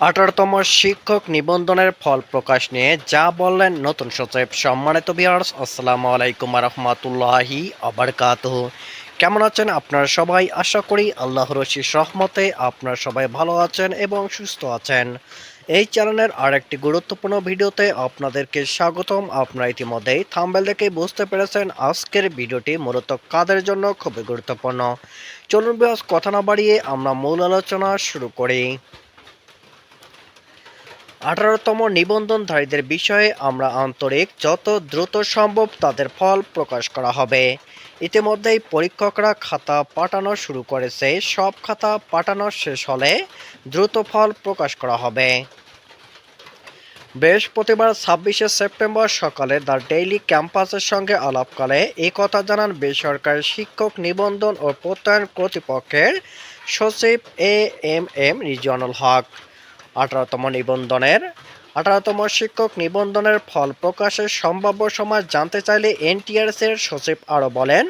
আঠারোতম শিক্ষক নিবন্ধনের ফল প্রকাশ নিয়ে যা বললেন নতুন সচিব, সম্মানিত বিহার্স আসসালামু আলাইকুম রহমতুল্লাহি আবরকাত কেমন আছেন আপনারা সবাই? আশা করি আল্লাহ রশিস রহমতে আপনারা সবাই ভালো আছেন এবং সুস্থ আছেন। এই চ্যানেলের আরেকটি গুরুত্বপূর্ণ ভিডিওতে আপনাদেরকে স্বাগতম। আপনারা ইতিমধ্যেই থাম্বেল দেখে বুঝতে পেরেছেন আজকের ভিডিওটি মূলত কাদের জন্য খুবই গুরুত্বপূর্ণ। চলুন বিহাস কথা না বাড়িয়ে আমরা মূল আলোচনা শুরু করি। আঠারোতম নিবন্ধনধারীদের বিষয়ে আমরা আন্তরিক যত দ্রুত সম্ভব তাদের ফল প্রকাশ করা হবে। ইতিমধ্যেই পরীক্ষকরা খাতা পাঠানো শুরু করেছে। সব খাতা পাঠানো শেষ হলে দ্রুত ফল প্রকাশ করা হবে। বৃহস্পতিবার ছাব্বিশে সেপ্টেম্বর সকালে দ্য ডেইলি ক্যাম্পাসের সঙ্গে আলাপকালে এই কথা জানান বেসরকারি শিক্ষক নিবন্ধন ও প্রত্যয়ন কর্তৃপক্ষের সচিব A M M Rizwanul Haque. আঠারোতম নিবন্ধনের। আঠারোতম শিক্ষক নিবন্ধনের ফল প্রকাশের সম্ভাব্য সময় জানতে চাইলে এনটিআরসির সচিব আরও বলেন,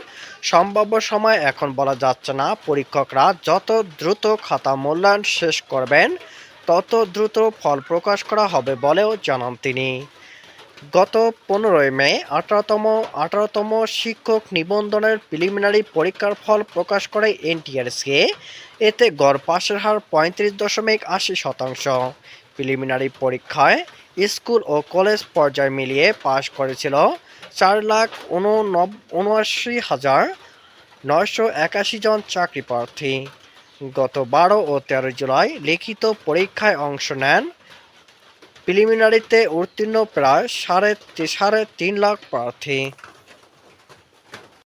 সম্ভাব্য সময় এখন বলা যাচ্ছে না। পরীক্ষকরা যত দ্রুত খাতা মূল্যায়ন শেষ করবেন, তত দ্রুত ফল প্রকাশ করা হবে বলেও জানান তিনি। গত পনেরোই মে আঠারোতম আঠারোতম শিক্ষক নিবন্ধনের প্রিলিমিনারি পরীক্ষার ফল প্রকাশ করে এনটিআরসি এতে গড় পাশের হার পঁয়ত্রিশ দশমিক আশি শতাংশ। প্রিলিমিনারি পরীক্ষায় স্কুল ও কলেজ পর্যায় মিলিয়ে পাশ করেছিল চার লাখ উননব, উনআশি হাজার নয়শো একাশি জন চাকরি প্রার্থী। গত বারো ও তেরো জুলাই লিখিত পরীক্ষায় অংশ নেন প্রিলিমিনারিতে উত্তীর্ণ প্রায় সাড়ে সাড়ে তিন লাখ প্রার্থী।